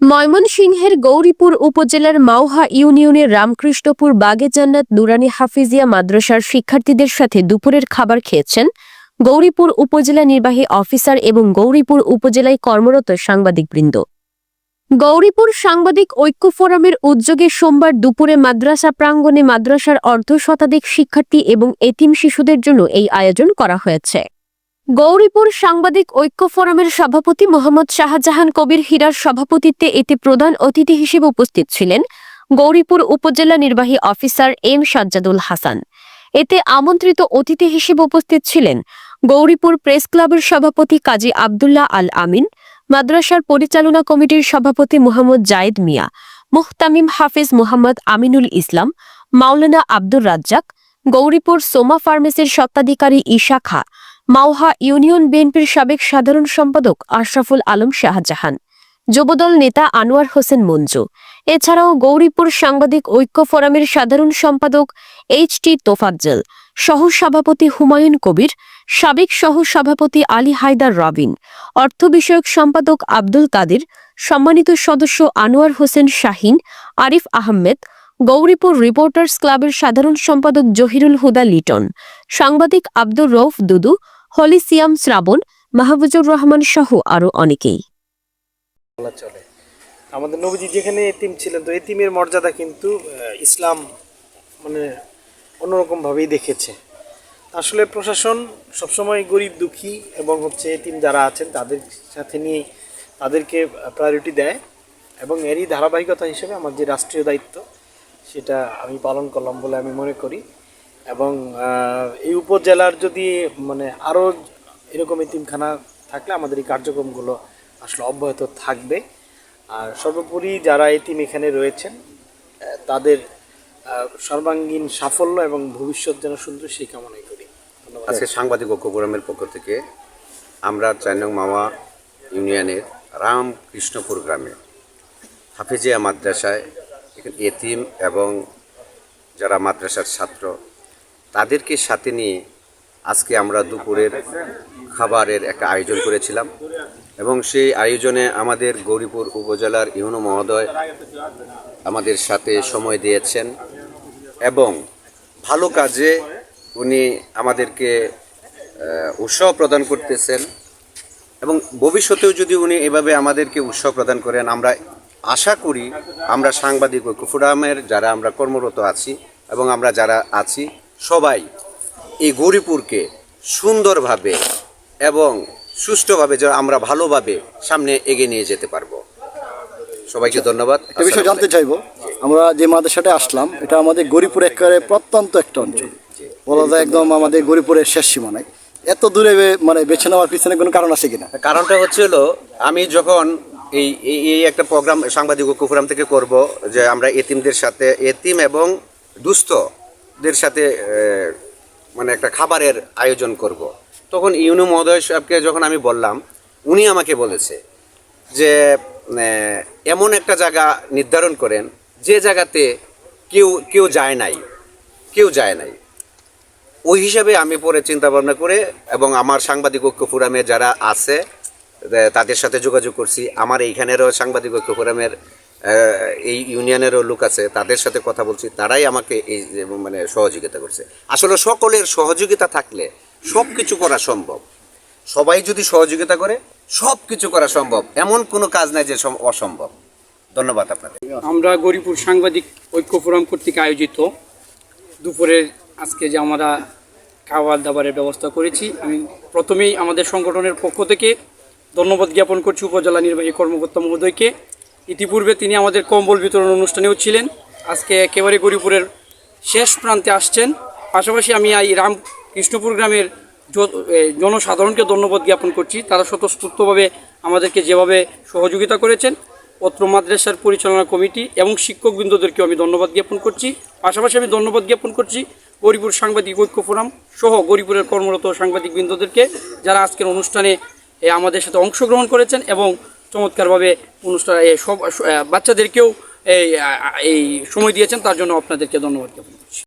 ময়মনসিংহের গৌরীপুর উপজেলার মাওহা ইউনিয়নের রামকৃষ্ণপুর বাগে জান্নাত নুরানি হাফিজিয়া মাদ্রাসার শিক্ষার্থীদের সাথে দুপুরের খাবার খেয়েছেন গৌরীপুর উপজেলা নির্বাহী অফিসার এবং গৌরীপুর উপজেলায় কর্মরত সাংবাদিকবৃন্দ। গৌরীপুর সাংবাদিক ঐক্য ফোরামের উদ্যোগে সোমবার দুপুরে মাদ্রাসা প্রাঙ্গণে মাদ্রাসার অর্ধ শতাধিক শিক্ষার্থী এবং এতিম শিশুদের জন্য এই আয়োজন করা হয়েছে। গৌরীপুর সাংবাদিক ঐক্য ফোরামের সভাপতি মোহাম্মদ শাহজাহান কবির হীরার সভাপতিত্বে এতে প্রধান অতিথি হিসেবে উপস্থিত ছিলেন গৌরীপুর উপজেলা নির্বাহী অফিসার এম সাজ্জাদুল হাসান। এতে আমন্ত্রিত অতিথি হিসেবে উপস্থিত ছিলেন গৌরীপুর প্রেস ক্লাবের সভাপতি কাজী আবদুল্লাহ আল আমিন, মাদ্রাসার পরিচালনা কমিটির সভাপতি মোহাম্মদ জায়েদ মিয়া, মুহতামিম হাফিজ মোহাম্মদ আমিনুল ইসলাম, মাওলানা আব্দুর রাজ্জাক, গৌরীপুর সোমা ফার্মেসির স্বত্বাধিকারী ঈশা খা মাওহা ইউনিয়ন বিএনপির সাবেক সাধারণ সম্পাদক আশরাফুল আলম শাহজাহান, যুবদল নেতা আনোয়ার হোসেন মঞ্জু। এছাড়াও গৌরীপুর সাংবাদিক ঐক্য ফোরামের সাধারণ সম্পাদক এইচ টি তোফাজ্জল সহ সভাপতি হুমায়ুন কবির, সাবেক সহ সভাপতি আলী হায়দার রবিন, অর্থ বিষয়ক সম্পাদক আব্দুল কাদের, সম্মানিত সদস্য আনোয়ার হোসেন শাহিন, আরিফ আহমেদ, গৌরীপুর রিপোর্টার্স ক্লাবের সাধারণ সম্পাদক জহিরুল হুদা লিটন, সাংবাদিক আব্দুর রৌফ দুদু হলি সিয়াম শ্রাবণ মাহবুজুর রহমান সহ আরও অনেকেই। চলে। আমাদের নবীজি যেখানে এতিম ছিলেন, তো এতিমের মর্যাদা কিন্তু ইসলাম মানে অন্যরকমভাবেই দেখেছে। আসলে প্রশাসন সবসময় গরিব, দুঃখী এবং হচ্ছে এতিম যারা আছেন, তাদের সাথে নিয়ে তাদেরকে প্রায়োরিটি দেয় এবং এরই ধারাবাহিকতা হিসেবে আমার যে রাষ্ট্রীয় দায়িত্ব, সেটা আমি পালন করলাম বলে আমি মনে করি। এবং এই উপজেলার যদি মানে আরও এরকম এতিমখানা থাকলে আমাদের এই কার্যক্রমগুলো আসলে অব্যাহত থাকবে। আর সর্বোপরি যারা এতিম এখানে রয়েছেন তাদের সর্বাঙ্গীন সাফল্য এবং ভবিষ্যৎ যেন সুন্দর, সেই কামনাই করি। আজকে সাংবাদিক ঐক্য পক্ষ থেকে আমরা চার নং মামা ইউনিয়নের রামকৃষ্ণপুর গ্রামে হাফিজিয়া মাদ্রাসায় এখানে এতিম এবং যারা মাদ্রাসার ছাত্র তাদেরকে সাথে নিয়ে আজকে আমরা দুপুরের খাবারের একটা আয়োজন করেছিলাম। এবং সেই আয়োজনে আমাদের গৌরীপুর উপজেলার ইউনো মহোদয় আমাদের সাথে সময় দিয়েছেন এবং ভালো কাজে উনি আমাদেরকে উৎসাহ প্রদান করতেছেন এবং ভবিষ্যতেও যদি উনি এভাবে আমাদেরকে উৎসাহ প্রদান করেন, আমরা আশা করি আমরা সাংবাদিক ঐক্য ফোরামের যারা আমরা কর্মরত আছি এবং আমরা যারা আছি সবাই এই গৌরীপুরকে সুন্দরভাবে এবং সুষ্ঠুভাবে যেন আমরা ভালোভাবে সামনে এগিয়ে নিয়ে যেতে পারব। সবাইকে ধন্যবাদ। একটা বিষয় জানতে চাইব। আমরা যে মাদ্রাসাটা আসলাম এটা আমাদের গরিপুর একেবারে প্রত্যন্ত একটা অঞ্চল। বলা যায় একদম আমাদের গরিপুরের শেষ সীমানায়। এত দূরে মানে বেছে নেওয়ার পিছনে কোনো কারণ আছে কিনা? কারণটা হচ্ছে হলো আমি যখন এই এই- এই একটা প্রোগ্রাম সাংবাদিক ঐক্য ফোরাম থেকে করব যে আমরা এতিমদের সাথে এতিম এবং দুস্থদের সাথে মানে একটা খাবারের আয়োজন করব। তখন ইউনু মহোদয় সাহেবকে যখন আমি বললাম, উনি আমাকে বলেছে যে এমন একটা জায়গা নির্ধারণ করেন, যে জায়গাতে কেউ কেউ যায় নাই, কেউ যায় নাই। ওই হিসাবে আমি পরে চিন্তা ভাবনা করে এবং আমার সাংবাদিক ঐক্য ফোরামে যারা আছে তাদের সাথে যোগাযোগ করছি। আমার এইখানেরও সাংবাদিক ঐক্য ফোরামের এই ইউনিয়নেরও লোক আছে, তাদের সাথে কথা বলছি, তারাই আমাকে এই মানে সহযোগিতা করছে। আসলে সকলের সহযোগিতা থাকলে সব কিছু করা সম্ভব। সবাই যদি সহযোগিতা করে সব কিছু করা সম্ভব। এমন কোনো কাজ নাই যে অসম্ভব। ধন্যবাদ আপনাদের। আমরা গরিপুর সাংবাদিক ঐক্য ফোরাম কর্তৃক আয়োজিত দুপুরের আজকে যে আমরা খাবার দাবারের ব্যবস্থা করেছি, আমি প্রথমেই আমাদের সংগঠনের পক্ষ থেকে ধন্যবাদ জ্ঞাপন করছি উপজেলা নির্বাহী কর্মকর্তা মহোদয়কে। ইতিপূর্বে তিনি আমাদের কম্বল বিতরণ অনুষ্ঠানেও ছিলেন। আজকে একেবারে গরিপুরের শেষ প্রান্তে আসছেন। পাশাপাশি আমি এই রাম কৃষ্ণপুর গ্রামের জনসাধারণকে ধন্যবাদ জ্ঞাপন করছি। তারা স্বতঃস্ফূর্তভাবে আমাদেরকে যেভাবে সহযোগিতা করেছেন, পত্র মাদ্রাসার পরিচালনা কমিটি এবং শিক্ষকবৃন্দদেরকেও আমি ধন্যবাদ জ্ঞাপন করছি। পাশাপাশি আমি ধন্যবাদ জ্ঞাপন করছি গরিপুর সাংবাদিক ঐক্য ফোরাম সহ গরিপুরের কর্মরত সাংবাদিকবৃন্দদেরকে, যারা আজকের অনুষ্ঠানে আমাদের সাথে অংশগ্রহণ করেছেন এবং চমৎকারভাবে অনুষ্ঠান সব বাচ্চাদেরকেও এই সময় দিয়েছেন তার জন্য আপনাদেরকে ধন্যবাদ জ্ঞাপন করছি।